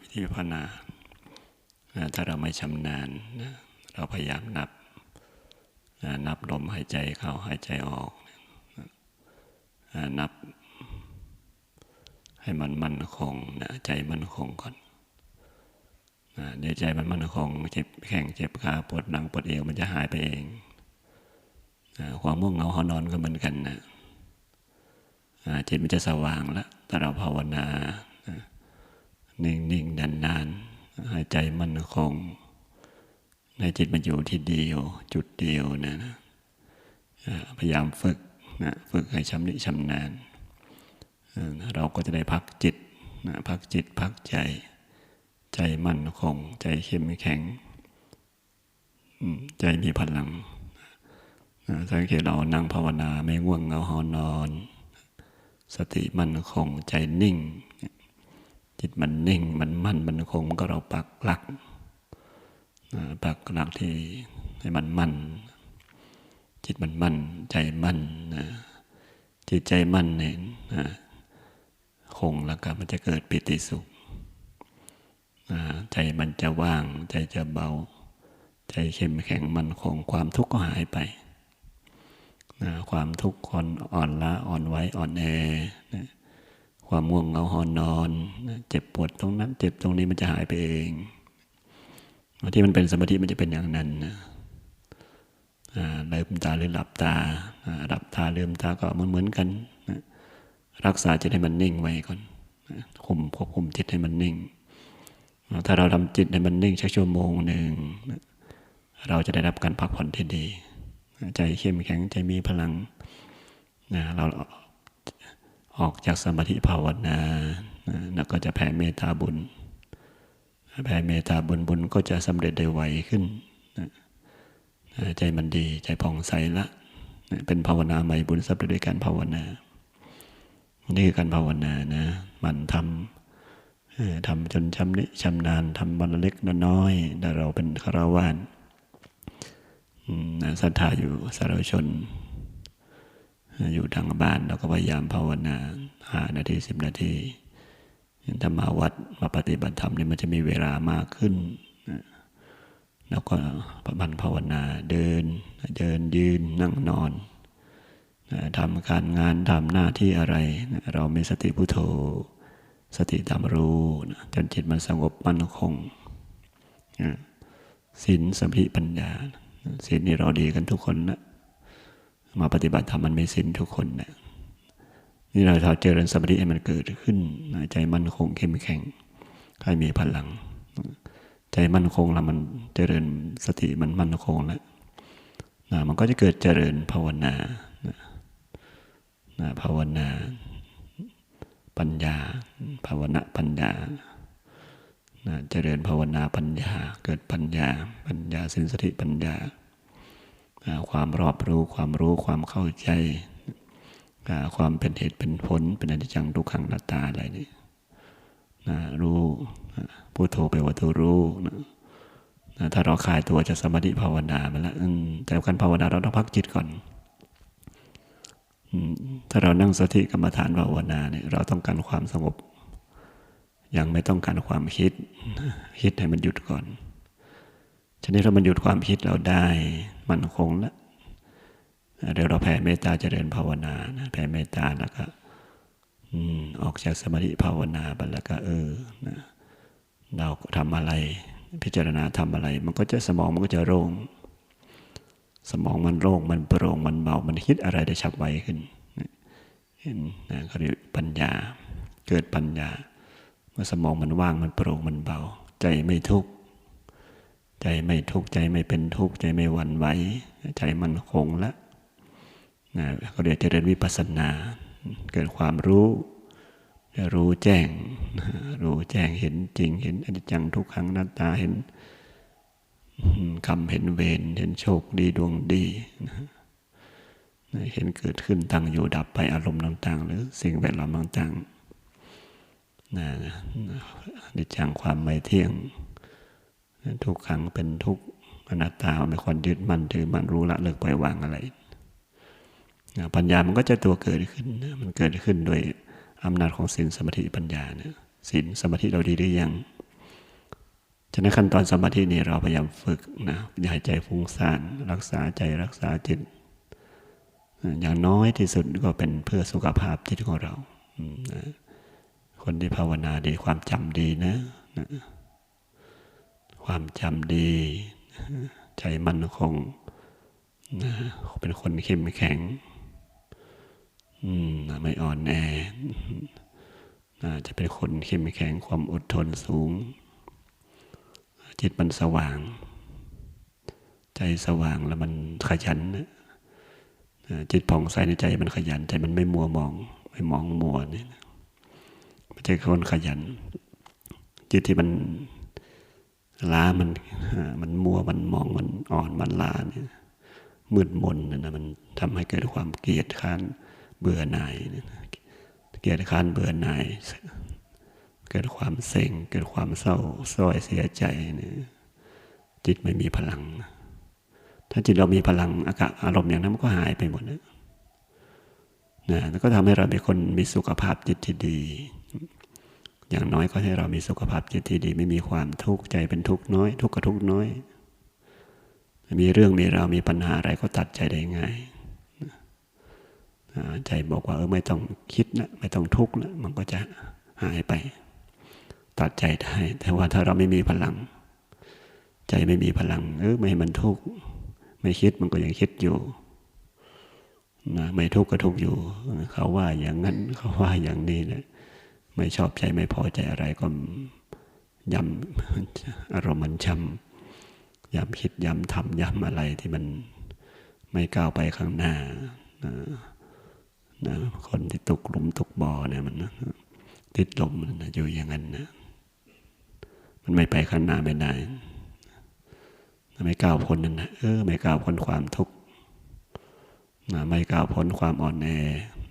วิธีภาวนาถ้าเราไม่ชำนาญเราพยายามนับนับลมหายใจเข้าหายใจออกนับให้มันมั่นคงนะใจมั่นคงก่อนนะเดี๋ยวใจมันมั่นคงเจ็บแข้งเจ็บขาปวดหลังปวดเอวมันจะหายไปเองนะความง่วงเหงาหอนอนก็เหมือนกันนะอ่าจิตมันจะสว่างแล้วถ้าเราภาวนา นะนิ่งๆนนานหายใจมั่นคง ในจิตมันอยู่ที่เดียว จุดเดียวนะนะพยายามฝึกนะฝึกให้ชำนิชำนาญเราก็จะได้พักจิตนะพักจิตพักใจ ใจมั่นคง ใจเข้มแข็ง ใจมีพลังสังเกตเรานั่งภาวนาไม่ง่วงเหงาหอนอน สติมั่นคงใจนิ่ง จิตมันนิ่งมันมั่นมันคงมันก็เราปักหลักปักหลักที่ให้มันมั่น จิตมันมั่น ใจมั่นนะจิตใจมั่นเนี่ยคงแล้วก็มันจะเกิดปิติสุขใจมันจะว่าง ใจจะเบา ใจเข้มแข็งมันคงความทุกข์ก็หายไปความทุกข์คนอ่อนล้าอ่อนไหวอ่อนแอนะ ความง่วงเหงาหอนนอน เจ็บปวดตรงนั้น เจ็บตรงนี้มันจะหายไปเองที่มันเป็นสมาธิมันจะเป็นอย่างนั้นนะอ่าลืมตาหรือหลับตาหลับตาลืมตาก็เหมือนเหมือนกันนะรักษาจิตให้มันนิ่งไว้ก่อนคุมควบคุมจิตให้มันนิ่ง ถ้าเราทำจิตให้มันนิ่งชักชั่วโมงหนึ่งเราจะได้รับการพักผ่อนที่ดี ใจเข้มแข็งใจมีพลังนะเรา ออกจากสมาธิภาวนานะแล้วก็จะแผ่เมตตาบุญ แผ่เมตตาบุญบุญก็จะสำเร็จได้ไวขึ้น ใจมันดีใจผ่องใสละ เป็นภาวนาใหม่บุญสำเร็จด้วยการภาวนา นี่คือการภาวนานะมันทำทำจนชำนิชำนาญทำวันเล็กน้อยแต่เราเป็นคาวาสอืมนศรัทธาอยู่สาธารณชน อยู่ทางบ้านเราก็พยายามภาวนาห้านาทีสิบนาทีถ้ามาวัดมาปฏิบัติธรรมนี่มันจะมีเวลามากขึ้น แล้วก็ประพันภาวนาเดินเดินยืนนั่งนอนทำการงานทำหน้าที่อะไร เรามีสติพุโทโธ สติตามรู้จนจิตมันสงบมั่นคงนะศีลสมาธิปัญญาศีลนี่เราดีกันทุกคนนะ มาปฏิบัติธรรมมันไม่สิ้นทุกคนนะนี่เราเราเจริญสมาธิให้มันเกิดขึ้นใจมั่นคงเข้มแข็งให้มีพลัง ใจมั่นคงแล้วมันเจริญสติมันมั่นคงแล้วนะมันก็จะเกิดเจริญภาวนานะนะภาวนา ปัญญา ภาวนาปัญญานะเจริญภาวนาปัญญา เกิดปัญญา ปัญญาสินสติปัญญาอ่า ความรอบรู้ความรู้ความเข้าใจ ความเป็นเหตุเป็นผลเป็นอนิจจังทุกขังนัตตาอะไรนี่นะรู้พุทโธไปว่าตัวรู้นะถ้าเราคลายตัวจะสมาธิภาวนาไปแล้วแต่การภาวนาเราต้องพักจิตก่อนถ้าเรานั่งสติกรรมฐานภาวนาเนี่ยเราต้องการความสงบ ยังไม่ต้องการความคิด คิดให้มันหยุดก่อน ฉะนั้นเรามันหยุดความคิดเราได้มันคงแล้วเดี๋ยวเราแผ่เมตตาเจริญภาวนานะแผ่เมตตาแล้วก็อืมออกจากสมาธิภาวนาไปแล้วก็เออนะเราทำอะไร พิจารณาทำอะไร มันก็จะสมองมันก็จะโล่งสมองมันโล่งมันโปร่งมันเบามันคิดอะไรได้ฉับไวขึ้นเห็นนะเขาเรียกปัญญา เกิดปัญญา เมื่อสมองมันว่างมันโปร่งมันเบา ใจไม่ทุกข์ ใจไม่ทุกข์ใจไม่เป็นทุกข์ใจไม่หวั่นไหวใจมันคงแล้วนะเขาเรียกเจริญวิปัสสนา เกิดความรู้รู้แจ้ง รู้แจ้งเห็นจริง เห็นอนิจจังทุกขังหน้าตาเห็นคำเห็นเวรเห็นโชคดีดวงดีเห็นเกิดขึ้นตั้งอยู่ดับไปอารมณ์ต่างๆ หรือสิ่งแวดล้อมต่างๆนะอนิจจังความไม่เที่ยง ทุกขังเป็นทุกอนัตตาไม่ควรยึดมั่นถือมันรู้ละเลิกปล่อยวางอะไรปัญญามันก็จะตัวเกิดขึ้นมันเกิดขึ้นโดยอำนาจของศีลสมาธิปัญญาเนี่ยศีลสมาธิเราดีหรือยังฉะนั้นขั้นตอนสมาธินี่เราพยายามฝึกนะอย่าให้ใจฟุ้งซ่านรักษาใจรักษาจิต อย่างน้อยที่สุดก็เป็นเพื่อสุขภาพจิตของเรา คนที่ภาวนาดีความจำดีนะนะ ความจำดี ใจมั่นคงนะเป็นคนเข้มแข็งไม่อ่อนแอจะเป็นคนเข้มแข็งความอดทนสูง จิตมันสว่าง ใจสว่างแล้วมันขยันจิตผ่องใสในใจมันขยันใจมันไม่มัวมอง ไม่มองมัวนี่มันจะคนขยัน จิตที่มัน ล้ามันมันมัวมันมองมันอ่อนมันล้าเนี่ยมืดมนนะมันทำให้เกิดความเกลียดค้านเบื่อหน่ายเกลียดค้านเบื่อหน่ายเกิดความเซ็งเกิดความเศร้าส้อยเสียใจเนี่ยจิตไม่มีพลัง ถ้าจิตเรามีพลังอากาศอารมณ์อย่างนั้นมันก็หายไปหมดนะนะแล้วก็ทำให้เราเป็นคนมีสุขภาพจิตที่ดี อย่างน้อยก็ให้เรามีสุขภาพจิตที่ดี ไม่มีความทุกข์ใจเป็นทุกข์น้อย ทุกข์กับทุกข์น้อย มีเรื่องมีราวมีปัญหาอะไรก็ตัดใจได้ง่ายใจบอกว่าเออไม่ต้องคิดนะไม่ต้องทุกข์นะมันก็จะหายไป ตัดใจได้แต่ว่าถ้าเราไม่มีพลัง ใจไม่มีพลังเออไม่ให้มันทุกข์ไม่คิดมันก็ยังคิดอยู่นะไม่ทุกข์ก็ทุกข์อยู่ เขาว่าอย่างนั้นเขาว่าอย่างนี้นะ ไม่ชอบใจไม่พอใจอะไรก็ย้ำอารมณ์มันช้ำย้ำคิดย้ำทำย้ำอะไรที่มันไม่ก้าวไปข้างหน้านะนะคนที่ตกหลุมตกบ่อเนี่ยมันนะติดลมนะอยู่อย่างนั้นนะมันไม่ไปข้างหน้าไม่ได้ไม่ก้าวพ้นนั่นนะเออไม่ก้าวพ้นความทุกข์นะไม่ก้าวพ้นความอ่อนแอ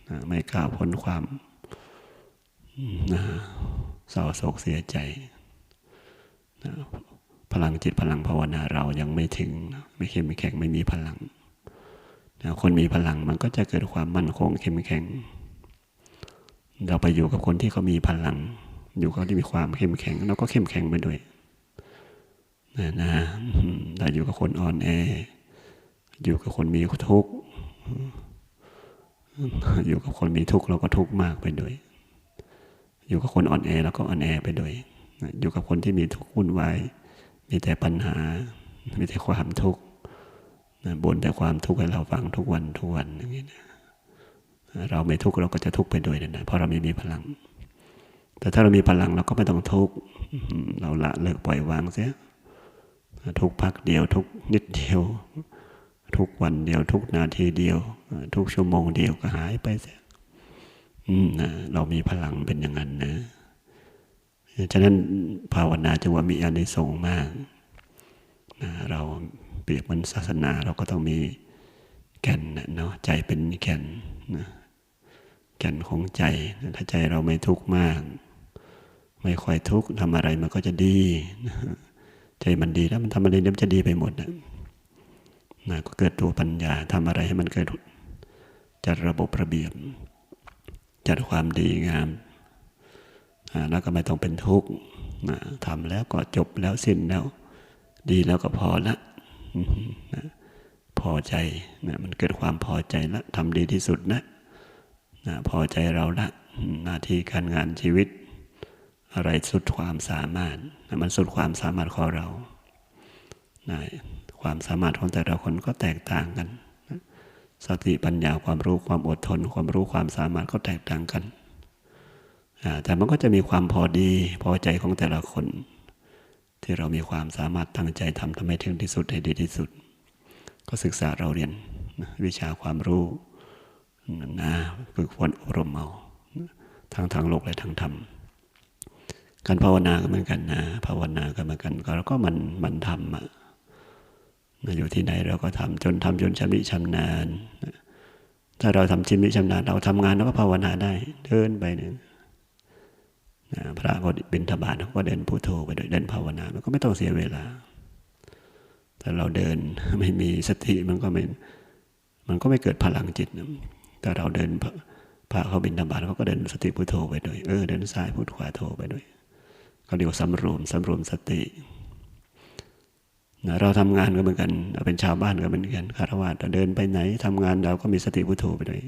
นะไม่ก้าวพ้นความ นะเศร้าโศกเสียใจนะพลังจิตพลังภาวนาเรายังไม่ถึง ไม่เข้มแข็งไม่มีพลังคนมีพลังมันก็จะเกิดความมั่นคงเข้มแข็ง เราไปอยู่กับคนที่เขามีพลัง อยู่กับที่มีความเข้มแข็งเราก็เข้มแข็งไปด้วยนะนะแต่อยู่กับคนอ่อนแอ อยู่กับคนมีทุกข์อยู่กับคนมีทุกข์เราก็ทุกข์มากไปด้วย อยู่กับคนอ่อนแอเราก็อ่อนแอไปด้วยอยู่กับคนที่มีทุกข์วุ่นวาย มีแต่ปัญหา มีแต่ความทุกข์บ่นแต่ความทุกข์ให้เราฟังทุกวันทุกวันอย่างนี้นะเราไม่ทุกข์เราก็จะทุกข์ไปด้วยนะเพราะเราไม่มีพลัง แต่ถ้าเรามีพลังเราก็ไม่ต้องทุกข์เราละเลิกปล่อยวางเสียทุกพักเดียว ทุกนิดเดียว ทุกวันเดียว ทุกนาทีเดียว ทุกชั่วโมงเดียวก็หายไปเสีย นะเรามีพลังเป็นอย่างนั้นนะฉะนั้นภาวนาจึงว่ามีอานิสงส์มากนะเรารียบเหมือนศาสนาเราก็ต้องมีแก่นเนาะใจเป็นแก่นนะแก่นของใจถ้าใจเราไม่ทุกข์มาก ไม่ค่อยทุกข์ทำอะไรมันก็จะดีใจมันดีแล้วมันทำอะไรเดี๋ยวมันจะดีไปหมดนะนะก็เกิดตัวปัญญาทำอะไรให้มันเกิดจัดระบบระเบียบ จัดความดีงามแล้วก็ไม่ต้องเป็นทุกข์ทำแล้วก็จบแล้วสิ้นแล้ว ดีแล้วก็พอละพอใจนะมันเกิดความพอใจละทำดีที่สุดนะนะพอใจเราละหน้าที่การงานชีวิต อะไรสุดความสามารถนะมันสุดความสามารถของเรานะความสามารถของแต่ละคนก็แตกต่างกัน สติปัญญาความรู้ความอดทน ความรู้ความสามารถก็แตกต่างกัน แต่มันก็จะมีความพอดีพอใจของแต่ละคน ที่เรามีความสามารถตั้งใจทำทำให้ถึงที่สุดให้ดีที่สุด ก็ศึกษาเราเรียนวิชาความรู้นะฝึกฝนอบรมเอาทั้งทางโลกและทางธรรมการภาวนาก็เหมือนกันนะภาวนาก็เหมือนกันเราก็มันมันทำอะ อยู่ที่ไหนเราก็ทำจนทำจนชำนิชำนาญ ถ้าเราทำชิมนิชำนาญ เราทำงานเราก็ภาวนาได้เดินไปเนี่ยพระก็บินทบาทก็เดินพุโทโธไปโดยเดินภาวนามันก็ไม่ต้องเสียเวลา แต่เราเดินไม่มีสติมันก็ไม่มันก็ไม่เกิดพลังจิตแต่เราเดินพระเขาบินทบาทเขาก็เดินสติพุโทโธไปด้วยเออเดินซ้ายพุทขวาโธไปด้วยก็เรียกว่าสำรวมสำรวมสติ เราทำงานก็เหมือนกันเราเป็นชาวบ้านก็เหมือนกันคารวะเดินไปไหนทำงานเราก็มีสติพุทโธไปด้วย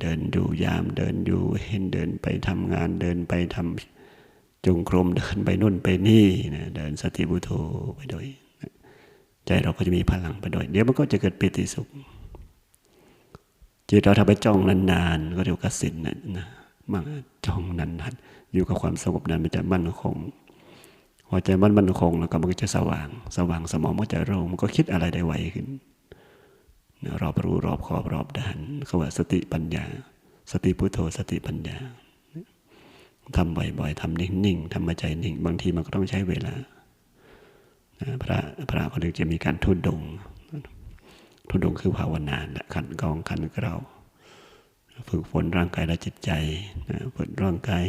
เดินดูยามเดินอยู่เห็นเดินไปทำงานเดินไปทำจงกรมเดินไปนู่นไปนี่นะเดินสติพุทโธไปด้วยใจเราก็จะมีพลังไปด้วย เดี๋ยวมันก็จะเกิดปิติสุขจิตเราถ้าไปจ้องนานๆก็เรียกว่าสินนะนะมาจ้องนานๆอยู่กับความสงบนั้นมันจะมั่นคง หัวใจมันมั่นคงแล้วก็มันก็จะสว่าง สว่างสมองมันจะโล่งมันก็คิดอะไรได้ไวขึ้นรอบรู้รอบขอบรอบด้านเขาว่าสติปัญญา สติพุทโธสติปัญญาทำบ่อยๆทำนิ่งๆทำมาใจนิ่ง บางทีมันก็ต้องใช้เวลาพระพระคนหนึ่งจะมีการทุดดง ทุดดงคือภาวนาละขันกองขันเกลาฝึกฝนร่างกายและจิตใจฝึกร่างกาย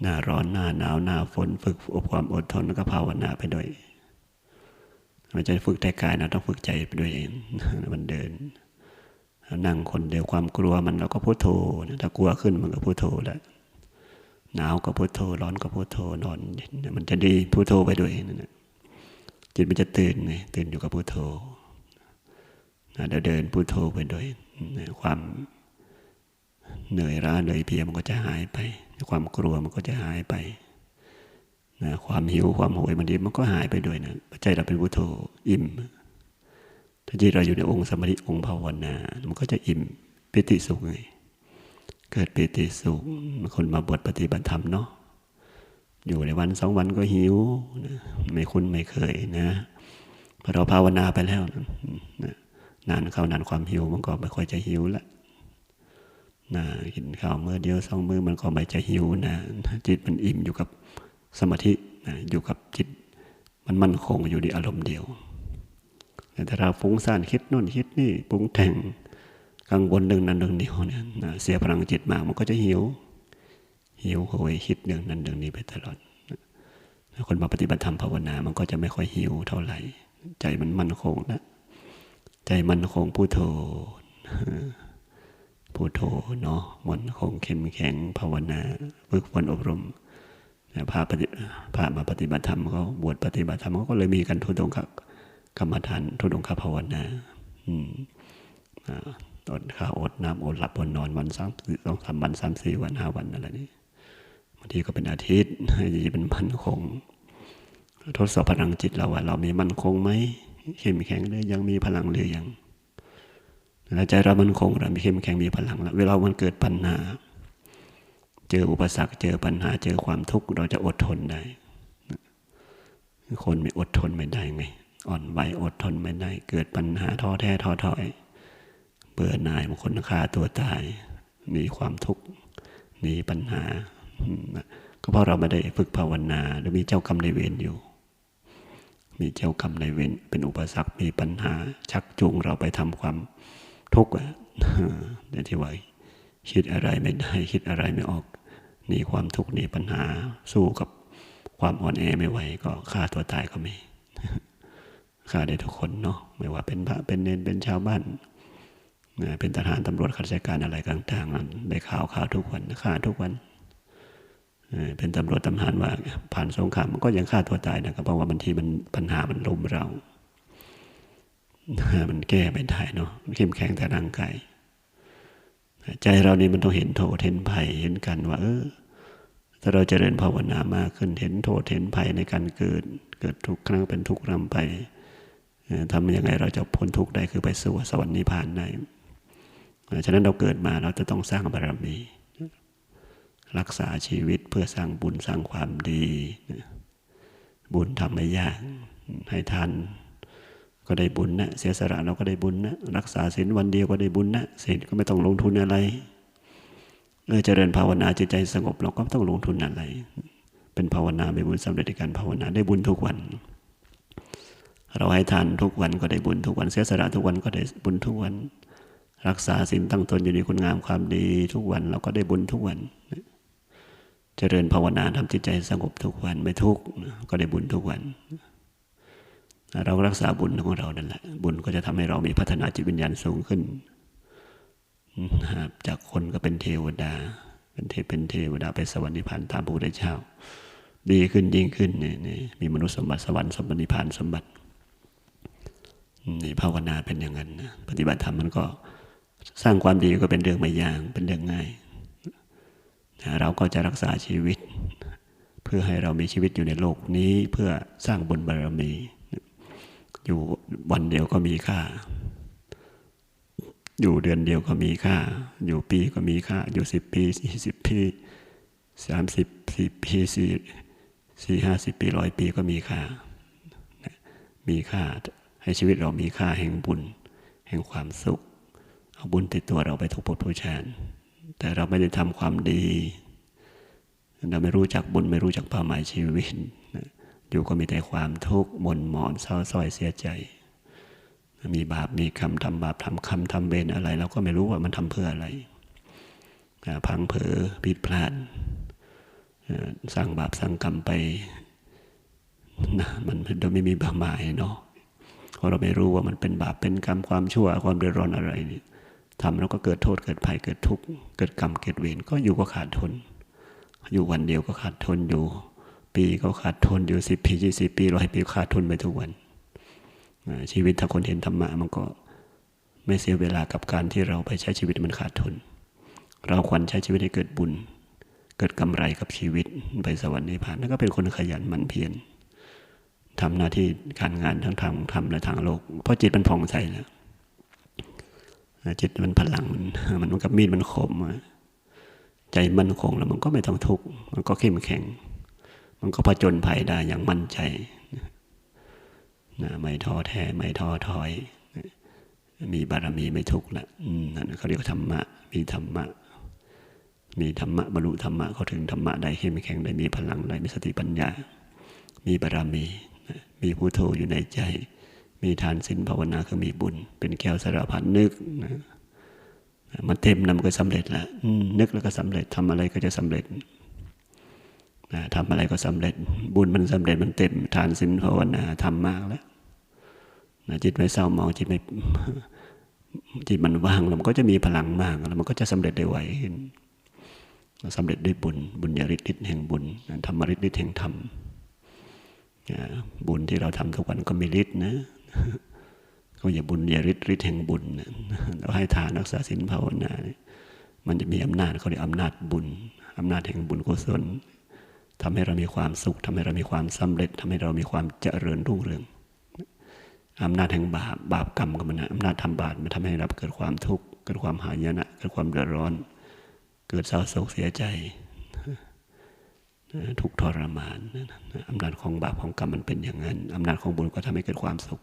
หน้าร้อนหน้าหนาวหน้าฝนฝึกอบความอดทนแล้วก็ภาวนาไปด้วยมันจะฝึกแต่กายนะต้องฝึกใจไปด้วยเองมันเดินนั่งคนเดียวความกลัวมันเราก็พุโทโธถ้ากลัวขึ้นมันก็พุโทโธแล้วหนาวก็พุโทโธร้อนก็พุโทโธนอนมันจะดีพุโทโธไปด้วยนั่นแหละจิตมันจะตื่นไงตื่นอยู่กับพุโทโธเดินเดินพุโทโธไปด้วยความเหนื่อยล้าเหนื่อยเพียมันก็จะหายไป ความกลัวมันก็จะหายไปนะความหิวความโหยมันดีมันก็หายไปด้วยนะใจเราเป็นพุทโธอิ่ม ถ้าจิตเราอยู่ในองค์สมาธิองค์ภาวนา มันก็จะอิ่มปิติสุขไงเกิดปิติสุขคนมาบวชปฏิบัติธรรมเนาะอยู่ในวันสองวันก็หิวนะไม่คุ้นไม่เคยนะพอเราภาวนาไปแล้วนะนานเข้านานความหิวมันก็ไม่ค่อยจะหิวละ นะกินข้าวเมื่อเดียวสองมือมันก็ไม่จะหิวนะจิตมันอิ่มอยู่กับสมาธินะอยู่กับจิต มันมั่นคงอยู่ในอารมณ์เดียว แต่ถ้าเราฟุ้งซ่านคิดโน่นคิดนี่ปรุงแต่งกังวลเรื่องนั้นเรื่องนี้เนี่ยนะเสียพลังจิตมากมันก็จะหิว หิวโหยคิดเรื่องนั้นเรื่องนี้ไปตลอดคนมาปฏิบัติธรรมภาวนา มันก็จะไม่ค่อยหิวเท่าไหร่ ใจมันมั่นคงนะใจมั่นคงพุโทโธ พุโทโธเนาะมันคงเข้มแข็งภาวนาฝึกฝนอบรมพระปฏิพระมาปฏิบัติธรรมเขาบวชปฏิบัติธรรมเขาก็เลยมีกันทุดงคกรรมฐานทุดงคภาวนาอดข้าวอดน้ำอดหลับอดนอนวันสามสองสามวันสามสี่วันห้าวันอะไรนี่บางทีก็เป็นอาทิตย์จะเป็นมั่นคง ทดสอบพลังจิตเราว่า เรามีมั่นคงไหมเข้มแข็งหรือยังมีพลังหรือยัง แล้วใจเรามันคงเรามีเข้มแข็งมีพลังแล้วเวลามันเกิดปัญหา เจออุปสรรคเจอปัญหา เจอความทุกข์เราจะอดทนได้ คนไม่อดทนไม่ได้ไง อ่อนไหวอดทนไม่ได้ เกิดปัญหาท้อแท้ท้อถอย เบื่อหน่ายบางคนฆ่าตัวตายหนีความทุกข์หนีปัญหา ก็เพราะเราไม่ได้ฝึกภาวนาหรือมีเจ้ากรรมในเวรอยู่ มีเจ้ากรรมในเวรเป็นอุปสรรคมีปัญหา ชักจูงเราไปทำความ ทุกข์อะเดี๋ยที่ว่าคิดอะไรไม่ได้ คิดอะไรไม่ออกหนีความทุกข์หนีปัญหาสู้กับความอ่อนแอไม่ไหว ก็ฆ่าตัวตายก็มีฆ่าได้ทุกคนเนาะไม่ว่าเป็นพระเป็นเนนเป็นชาวบ้านเป็นทหารตำรวจข้าราชการอะไรต่างๆได้ข่าวข่าวทุกวันฆ่าทุกวันเป็นตำรวจตำรวจว่าผ่านสงครามมันก็ยังฆ่าตัวตายนะครับเพราะว่าบางทีมันปัญหามันลุมเรา มันแก้ไม่ได้เนาะมันเข้มแข็งแต่ร่างกายใจเรานี่มันต้องเห็นโทษเห็นภัยเห็นกันว่า เออ ถ้าเราจเจริญภาวนามากขึ้นเห็นโทษเห็นภัยในการเกิด เกิดทุกครั้งเป็นทุกข์รำไปทำยังไงเราจะพ้นทุกข์ได้คือไปสู่สวรรค์นิพพานได้ฉะนั้นเราเกิดมาเราจะต้องสร้างบารมี รักษาชีวิตเพื่อสร้างบุญสร้างความดี บุญทำไม่ยากให้ทาน ก็ได้บุญนะเสียสละเราก็ได้บุญนะรักษาศีลวันเดียวก็ได้บุญนะศีลก็ไม่ต้องลงทุนอะไรเออเจริญภาวนาจิตใจสงบเราก็ต้องลงทุนอะไร เป็นภาวนาเป็นบุญสำเร็จในการภาวนาได้บุญทุกวัน เราให้ทานทุกวันก็ได้บุญทุกวันเสียสละทุกวันก็ได้บุญทุกวัน รักษาศีลตั้งตนอยู่ในคุณงามความดีทุกวันเราก็ได้บุญทุกวันเจริญภาวนาทำจิตใจสงบทุกวันไม่ทุกข์ก็ได้บุญทุกวัน เรารักษาบุญของเรานั่นแหละบุญก็จะทำให้เรามีพัฒนาจิตวิญญาณสูงขึ้นจากคนก็เป็นเทวดา เป็นเทพเป็นเทวดาไปสวรรค์นิพพานตามพระพุทธเจ้า ดีขึ้นยิ่งขึ้นนี่นี่มีมนุษย์สมบัติสวรรค์สมบัตินิพพานสมบัตินี่ภาวนาเป็นอย่างนั้นปฏิบัติธรรมมันก็สร้างความดีก็เป็นเรื่องไม่ยากเป็นเรื่องง่ายเราก็จะรักษาชีวิต เพื่อให้เรามีชีวิตอยู่ในโลกนี้เพื่อสร้างบุญบารมี อยู่วันเดียวก็มีค่า อยู่เดือนเดียวก็มีค่า อยู่ปีก็มีค่า อยู่สิบปีสี่สิบปีสามสิบสี่ปีสี่สี่ห้าสิบปีร้อยปีก็มีค่า มีค่าให้ชีวิตเรามีค่าแห่งบุญ แห่งความสุข เอาบุญติดตัวเราไปทุกภพทุกชาติแต่เราไม่ได้ทำความดี เราไม่รู้จักบุญไม่รู้จักเป้าหมายชีวิต อยู่ก็มีแต่ความทุกข์หม่นหมอนเศร้าส้อยเสียใจ มีบาปมีคำทำบาปทำคำทำเบนอะไรเราก็ไม่รู้ว่ามันทำเพื่ออะไรพังเผลอผิดพลาดสร้างบาปสร้างกรรมไปนะมันโดยไม่มีบาหมายเนาะเพราะเราไม่รู้ว่ามันเป็นบาปเป็นกรรมความชั่วความเดือดร้อนอะไรนี่ทำแล้วก็เกิดโทษเกิดภัยเกิดทุกข์เกิดกรรมเกิดเวรก็อยู่ก็ขาดทุน อยู่วันเดียวก็ขาดทุนอยู่ ปีก็ขาดทุนอยู่สิบปียี่สิบปีร้อยปีขาดทุนไปทุกวัน ชีวิตถ้าคนเห็นธรรมะมันก็ไม่เสียเวลากับการที่เราไปใช้ชีวิตมันขาดทุน เราควรใช้ชีวิตให้เกิดบุญ เกิดกำไรกับชีวิตไปสวรรค์นิพพานนั่นก็เป็นคนขยันหมั่นเพียรทำหน้าที่การงานทั้งทางธรรมและทางโลก เพราะจิตมันผ่องใสแล้วจิตมันพลังมันมันกับมีดมันคมใจมันคงแล้วมันก็ไม่ต้องทุกข์มันก็เข้มแข็ง มันก็ผจญภัยได้อย่างมั่นใจนะไม่ท้อแท้ไม่ท้อถอย มีบารมีไม่ทุกข์ละนั่นเขาเรียกธรรมะ มีธรรมะ มีธรรมะบรรลุธรรมะเขาถึงธรรมะได้เข้มแข็งได้มีพลังได้มีสติปัญญา มีบารมี มีพุทโธอยู่ในใจ มีทานศีลภาวนาคือมีบุญ เป็นแก้วสารพันนึกนะมันเต็มนำก็สำเร็จแล้วนึกแล้วก็สำเร็จทำอะไรก็จะสำเร็จ นะทำอะไรก็สำเร็จ บุญมันสำเร็จมันเต็มทานศีลภาวนาทำมากแล้วนะจิตไม่เศร้ามองจิตไม่จิตมันว่างแล้วมันก็จะมีพลังมากแล้วมันก็จะสำเร็จได้ไวขึ้นสำเร็จด้วยบุญ บุญญาฤทธิ์แห่งบุญธรรมฤทธิ์แห่งธรรมบุญที่เราทำทุกวันก็มีฤทธิ์นะก็อย่าบุญอย่าฤทธิ์ฤทธิ์แห่งบุญเราให้ทานรักษาศีลภาวนา มันจะมีอำนาจเขาเรียกอำนาจบุญอำนาจแห่งบุญกุศล ทำให้เรามีความสุขทำให้เรามีความสำเร็จทำให้เรามีความเจริญรุ่งเรืองอำนาจแห่งบาปบาปกรรมก็มันอำนาจทำบาปมันทำให้เราเกิดความทุกข์เกิดความหายนะเกิดความเดือดร้อน เกิดเศร้าโศกเสียใจทุกทรมานอำนาจของบาปของกรรมมันเป็นอย่างนั้นอำนาจของบุญก็ทำให้เกิดความสุข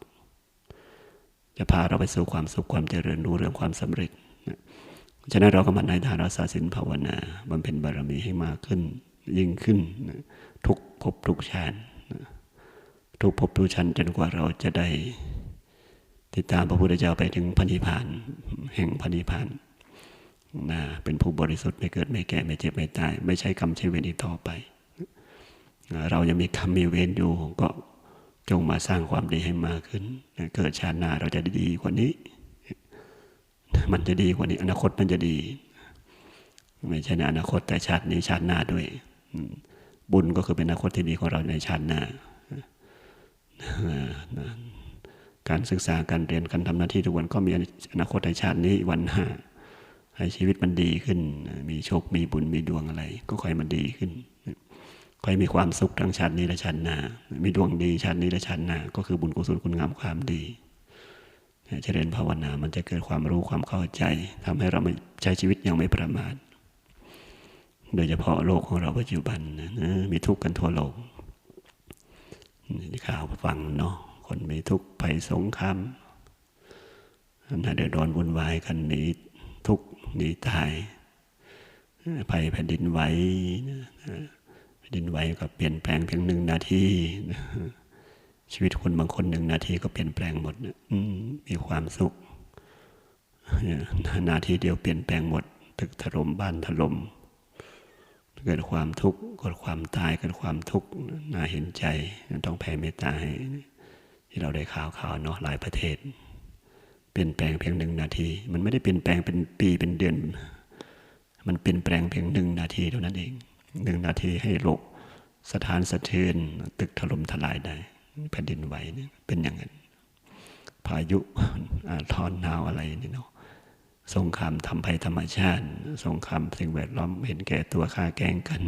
จะพาเราไปสู่ความสุขความเจริญรู้เรื่องความสำเร็จฉะนั้นเราก็มาในทานรักษาศีลภาวนาบำเพ็ญบารมีให้มากขึ้น ยิ่งขึ้นทุกภพทุกชาติทุกภพทุกชั้นจนกว่าเราจะได้ ติดตามพระพุทธเจ้าไปถึงพันิพาน แห่งพันิพานนะเป็นผู้บริสุทธิ์ไม่เกิดไม่แก่ไม่เจ็บไม่ตาย ไม่ใช่กรรมใช้เวรอีกต่อไป เรายังมีคำมีเวรอยู่ก็จงมาสร้างความดีให้มากขึ้น เกิดชาติหน้าเราจะดีกว่านี้ มันจะดีกว่านี้ อนาคตมันจะดี ไม่ใช่ในอนาคตแต่ชาตินี้ชาติหน้าด้วย บุญก็คือเป็นอนาคตที่ดีของเราในชาติหน้าการศึกษาการเรียนการทำหน้าที่ทุกวันก็มีอนาคตในชาตินี้วันหน้าให้ชีวิตมันดีขึ้น มีโชค มีบุญ มีดวงอะไร ก็ค่อยมันดีขึ้นคอยมีความสุขทั้งชาตินี้และชาติหน้า มีดวงดีชาตินี้และชาติหน้า ก็คือบุญกุศลคุณงามความดีเจริญภาวนา มันจะเกิดความรู้ความเข้าใจทำให้เราใช้ชีวิตอย่างไม่ประมาท โดยเฉพาะโลกของเราปัจจุบันนะมีทุกข์กันทั่วโลกนี่ข่าวฟังเนาะคนมีทุกข์ภัยสงครามน่าเดือดร้อนวุ่นวายกันหนีทุกข์หนีตายภัยแผ่นดินไหวแผ่นดินไหวก็เปลี่ยนแปลงเพียงหนึ่งนาทีชีวิตคนบางคนหนึ่งนาทีก็เปลี่ยนแปลงหมดมีความสุขนาทีเดียวเปลี่ยนแปลงหมด ตึกถล่มบ้านถล่ม เกิดความทุกข์เกิดความตายเกิดความทุกข์น่าเห็นใจต้องแผ่เมตตาให้ที่เราได้ข่าวข่าวเนาะหลายประเทศ เปลี่ยนแปลงเพียงหนึ่งนาที มันไม่ได้เปลี่ยนแปลงเป็นปีเป็นเดือน มันเปลี่ยนแปลงเพียงหนึ่งนาทีเท่านั้นเองหนึ่งนาทีให้โลกสถานสะเทือนตึกถล่มทลายได้แผ่นดินไหวเนี่ยเป็นอย่างนั้น พายุทอนหนาวอะไรนี่เนาะ สงครามทำภัยธรรมชาติ สงครามสิ่งแวดล้อมเห็นแก่ตัวฆ่าแกงกัน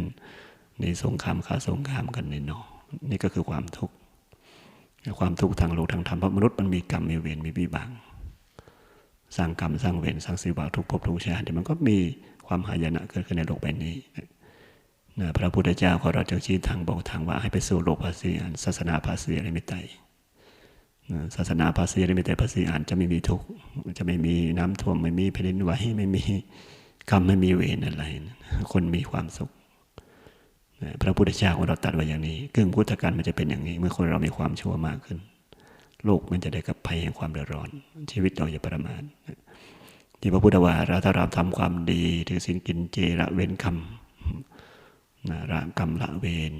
ในสงครามฆ่าสงครามกันในนาะนี่ก็คือความทุกข์ความทุกข์ทางโลกทางธรรมเพราะมนุษย์มันมีกรรมมีเวรมีวิบากสร้างกรรมสร้างเวรสร้างสิบาทุกภพทุกชาติมันก็มีความหายนะเกิดขึ้นในโลกใบนี้นะพระพุทธเจ้าขอเราจะชี้ทางบอกทางว่าให้ไปสู่โลกภาษีศาสนาภาษีอะไรไม่ไต ศาสนาภาษีอะไรไม่ไตภาษีอันจะไม่มีทุกข์จะไม่มีน้ำท่วมไม่มีแผ่นดินไหวไม่มีกรรมไม่มีเวรอะไร คนมีความสุขพระพุทธเจ้าของเราตัดไว้อย่างนี้กึ่งพุทธการมันจะเป็นอย่างนี้ เมื่อคนเรามีความชั่วมากขึ้น โลกมันจะได้กับภัยแห่งความเดือดร้อน ชีวิตเราอย่าประมาทที่พระพุทธว่าเราถ้าเราทำความดีถือศีลกินเจระเว้นคำนะละกรรมละเวร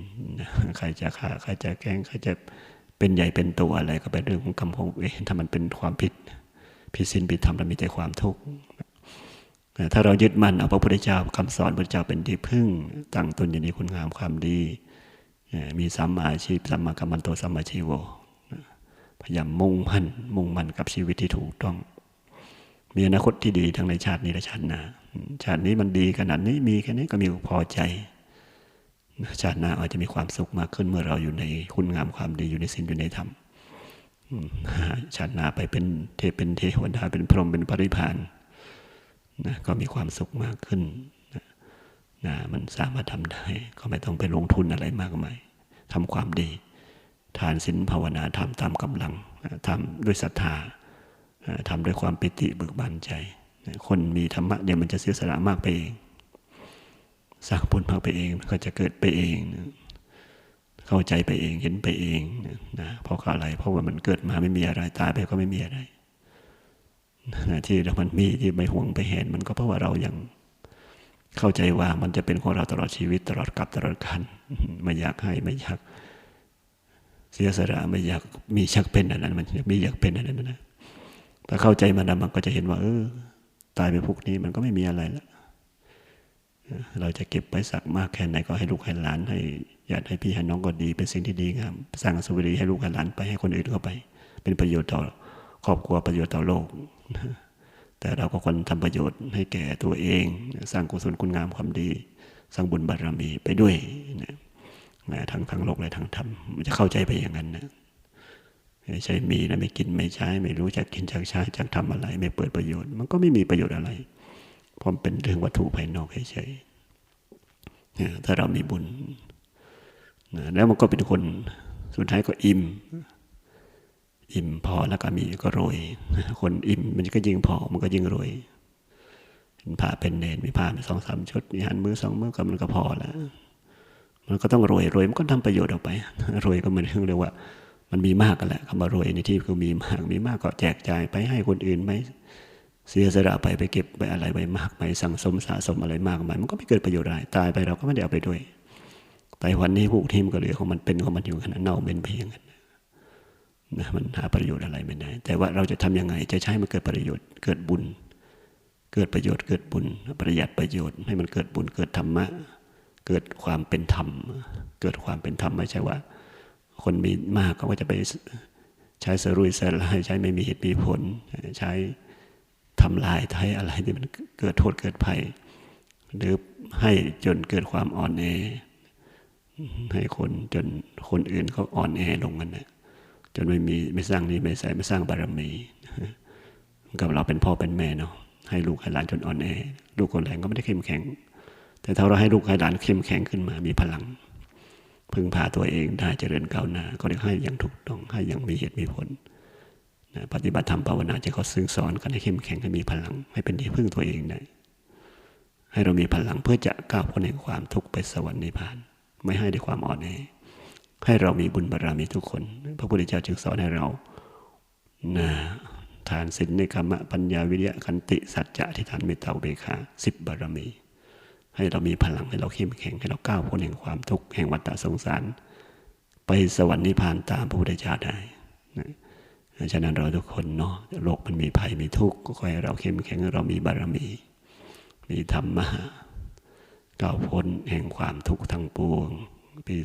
ใครจะฆ่าใครจะแกล้งใครจะ เป็นใหญ่เป็นตัวอะไรก็เป็นเรื่องของกรรมของเวรถ้ามันเป็นความผิดผิดศีลผิดธรรมเรามีแต่ความทุกข์ถ้าเรายึดมั่นเอาพระพุทธเจ้าคำสอนพระเจ้าเป็นที่พึ่งตั้งตนอยู่ในคุณงามความดี มีสัมมาชีพสัมมากัมมันโตสัมมาชีโวพยายามมุ่งมั่นมุ่งมั่นกับชีวิตที่ถูกต้อง มีอนาคตที่ดีทั้งในชาตินี้และชาติหน้าชาตินี้มันดีขนาดนี้มีแค่นี้ก็มีพอใจ ชาติหน้าอาจจะมีความสุขมากขึ้นเมื่อเราอยู่ในคุณงามความดีอยู่ในศีลอยู่ในธรรมชาติหน้าไปเป็นเทพเป็นเทวดาเป็นพรหมเป็นปริพานนะก็มีความสุขมากขึ้นนะนะมันสามารถทำได้ ก็ไม่ต้องไปลงทุนอะไรมากมายทำความดี ทานศีลภาวนาทำตามกำลังทำด้วยศรัทธาทำด้วยความปิติเบิกบานใจ คนมีธรรมะเดี๋ยวมันจะเสียสละมากไปเอง สร้างผลมากไปเองก็จะเกิดไปเอง เข้าใจไปเองเห็นไปเองนะเพราะอะไร เพราะว่ามันเกิดมาไม่มีอะไรตายไปก็ไม่มีอะไรที่เรามันมีที่ไม่ห่วงไปเห็นมันก็เพราะว่าเรายังเข้าใจว่ามันจะเป็นของเราตลอดชีวิตตลอดกับตลอดกันไม่อยากให้ไม่อยากเสียสละไม่อยากมีชักเป็นอันนั้น มันมีอยากเป็นอันนั้นนะถ้าเข้าใจมันมันก็จะเห็นว่า เออ ตายไปพวกนี้มันก็ไม่มีอะไรแล้ว เราจะเก็บไปสักมากแค่ไหนก็ให้ลูกให้หลานให้ญาติให้พี่ให้น้องก็ดี เป็นสิ่งที่ดีงามสร้างสุริให้ลูกให้หลานไปให้คนอื่นเข้าไป เป็นประโยชน์ต่อครอบครัวประโยชน์ต่อโลก แต่เราก็ควรทำประโยชน์ให้แก่ตัวเอง สร้างกุศลคุณงามความดี สร้างบุญบารมีไปด้วยนะทั้งทั้งโลกและทั้งธรรมมันจะเข้าใจไปอย่างนั้นนะไม่ใช่มีนะไม่กินไม่ใช้ ไม่รู้จะกินจากใช้จากทำอะไร ไม่เปิดประโยชน์ มันก็ไม่มีประโยชน์อะไร เพราะเป็นเรื่องวัตถุภายนอกเฉยๆถ้าเรามีบุญแล้วมันก็เป็นคนสุดท้ายก็อิ่ม อิ่มพอแล้วก็มีก็รวยคนอิ่มมันก็ยิ่งพอมันก็ยิ่งรวยผ้าเป็นเนนมีผ้าสองสามชุดมีหันมือสองมือก็มันก็พอแล้วมันก็ต้องรวยรวยมันก็ทำประโยชน์ออกไป รวยก็เหมือนเรียกว่า มันมีมากกันแหละคำว่ารวยในที่คือมีมากมีมากก็แจกจ่ายไปให้คนอื่นไหม เสียสละไปไปเก็บไปอะไรไปมากไปสั่งสมสะสมอะไรมากมายมันก็ไม่เกิดประโยชน์อะไรตายไปเราก็ไม่ได้เอาไปด้วยแต่วันนี้พวกที่มันก็เหลือของมันเป็นของมันอยู่ขนาดเน่าเป็นเพียงกันนะมันหาประโยชน์อะไรไม่ได้ แต่ว่าเราจะทํำยังไงจะใช้มันเกิดประโยชน์เกิดบุญ เกิดประโยชน์เกิดบุญ ประหยัดประโยชน์ ให้มันเกิดบุญเกิดธรรมะ เกิดความเป็นธรรม เกิดความเป็นธรรมไม่ใช่ว่า คนมีมากก็จะไปใช้สรุยสลายใช้ไม่มีเหตุมีผลใช้ ทำลายไทยอะไรที่มันเกิดโทษเกิดภัย หรือให้จนเกิดความอ่อนแอ ให้คนจนคนอื่นเขาอ่อนแอลงกันนะจนไม่มีไม่สร้างนี้ไม่ใส่ไม่สร้างบารมีกับเราเป็นพ่อเป็นแม่เนาะให้ลูกให้หลานจนอ่อนแอ ลูกคนแรงก็ไม่ได้เข้มแข็ง แต่ถ้าเราให้ลูกให้หลานเข้มแข็งขึ้นมามีพลัง พึ่งพาตัวเองได้เจริญก้าวหน้า ก็เรียกให้อย่างถูกต้องให้อย่างมีเหตุมีผล ปฏิบัติธรรมภาวนาจะเขาซึ่งสอนกันให้เข้มแข็งให้มีพลัง ให้เป็นที่พึ่งตัวเองได้ให้เรามีพลังเพื่อจะก้าวพ้นในความทุกข์ไปสวรรค์นิพพาน ไม่ให้ได้ความอ่อนแอให้เรามีบุญบารรมีทุกคน พระพุทธเจ้าจึงสอนให้เรานะทานศีลในคำะปัญญาวิริยะคันติสัจจะที่ทานเมตตาเบคาสิบบารมี ให้เรามีพลังให้เราเข้มแข็งให้เราก้าวพ้นแห่งความทุกข์แห่งวัฏสงสาร ไปสวรรค์นิพพานตามพระพุทธเจ้าได้นะ ฉะนั้นเราทุกคนเนาะโลกมันมีภัยมีทุกข์ก็ขอให้เราเข้มแข็งเรามีบารมี มีธรรมะก้าวพ้นแห่งความทุกข์ทั้งปวง ปี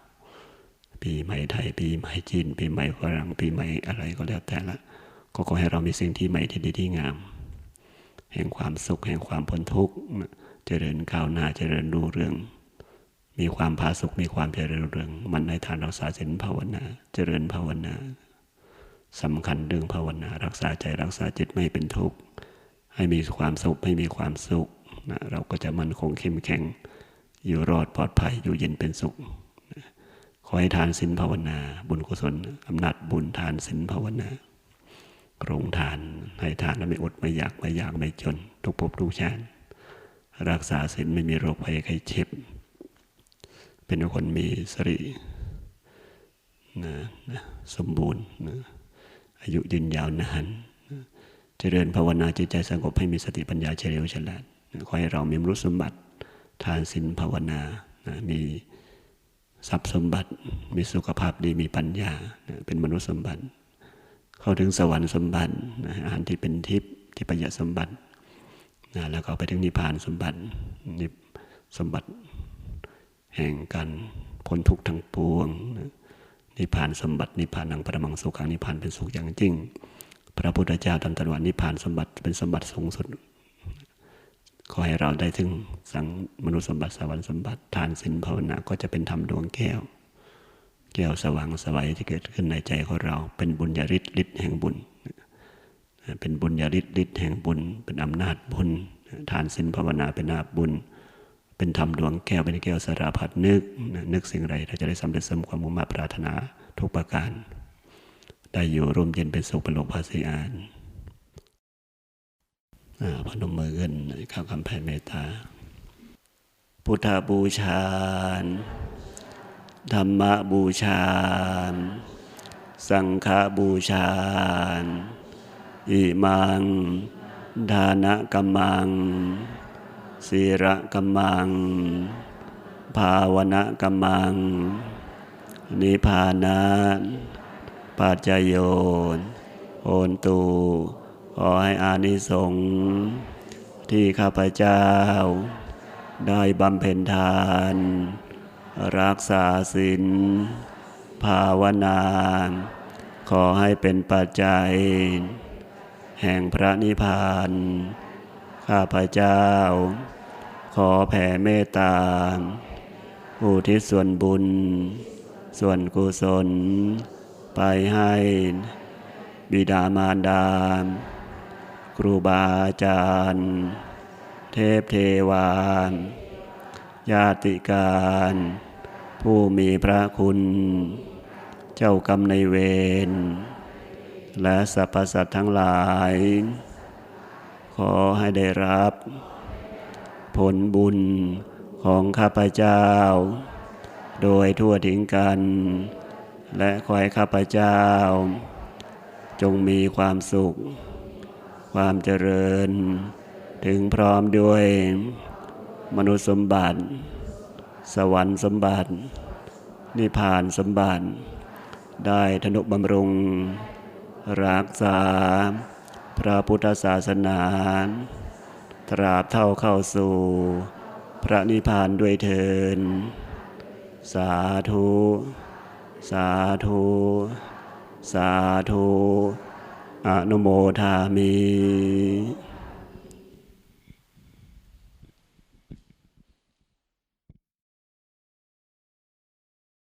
2519 ปีใหม่ไทย ปีใหม่จีน ปีใหม่ฝรั่งปีใหม่อะไรก็แล้วแต่ละ ก็ขอให้เรามีสิ่งที่ใหม่ที่ดีที่งาม แห่งความสุขแห่งความพ้นทุกข์เจริญก้าวหน้าเจริญรุ่งเรื่อง มีความผาสุกมีความเจริญรุ่งเรือง มันในทานรักษาศีลภาวนา เจริญภาวนาสำคัญเรื่องภาวนา รักษาใจรักษาจิตไม่เป็นทุกข์ให้มีความสุขให้มีความสุขนะเราก็จะมั่นคงเข้มแข็ง อยู่รอดปลอดภัยอยู่เย็นเป็นสุขนะขอให้ทานศีลภาวนา บุญกุศลอำนาจบุญทานศีลภาวนาโรงทานให้ทานแล้วไม่อดไม่อยากไม่อยากไม่จน ทุกภพทุกชาติรักษาศีลไม่มีโรคภัยไข้เจ็บ เป็นคนมีสรินะนะสมบูรณ์นะอายุยืนยาวนานนะเจริญภาวนาจิตใจสงบให้มีสติปัญญาเฉลียวฉลาดนะขอให้เรามีมรุษสมบัติทานศีลภาวนานะมีทรัพย์สมบัติ มีสุขภาพดีมีปัญญานะเป็นมนุษย์สมบัติ เข้าถึงสวรรค์สมบัตินะอาหารที่เป็นทิพย์ที่ประหยัดสมบัตินะแล้วก็ไปถึงนิพพานสมบัตินิพสมบัติ แห่งการพ้นทุกข์ทั้งปวงนิพพานสมบัตินิพพานังปรมังสุขังนิพพานเป็นสุขอย่างจริง พระพุทธเจ้าตรัสว่านิพพานสมบัติเป็นสมบัติสูงสุดขอให้เราได้ถึงสังมนุษย์สมบัติสวรรค์สมบัติทานศีลภาวนาก็จะเป็นธรรมดวงแก้ว แก้วสว่างสวัยที่เกิดขึ้นในใจของเรา เป็นบุญญาฤทธิ์ฤทธิ์แห่งบุญ เป็นบุญญาฤทธิ์ฤทธิ์แห่งบุญ เป็นอำนาจบุญ ทานศีลภาวนาเป็นอาบุญ เป็นธรรมดวงแก้วเป็นแก้วสาราพัดนึก นึกสิ่งไรเราจะได้สำเร็จสมความมุ่งมา่ปรารถนาทุกประการ ได้อยู่ร่มเย็นเป็นสุขเป็นโลกภาษีอานพนมมือขึ้นข้าวคำแผ่เมตตา พุทธบูชาธรรมบูชา สังฆบูชา อิมัง ดานกัมมัง ศีระกัมมัง ภาวนะกัมมัง นิพพานปัจจโยนโอนตูขอให้อานิสงส์ที่ข้าพเจ้า ได้บำเพ็ญทาน รักษาศีลภาวนา ขอให้เป็นปัจจัย แห่งพระนิพพาน ข้าพเจ้า ขอแผ่เมตตา อุทิศส่วนบุญ ส่วนกุศล ไปให้บิดามารดา ครูบาอาจารย์ เทพเทวาญาติการ ผู้มีพระคุณ เจ้ากรรมในเวร และสรรพสัตว์ทั้งหลาย อให้ได้รับ ผลบุญของข้าพเจ้า โดยทั่วถึงกัน และขอให้ข้าพเจ้า จงมีความสุข ความเจริญ ถึงพร้อมด้วยมนุษย์สมบัติ สวรรค์สมบัติ นิพพานสมบัติ ได้ธนุบำรุง รักษา พระพุทธศาสนาตราบเท่าเข้าสู่ พระนิพพานด้วยเทิน สาธุ สาธุ สาธุ อนุโมทามิ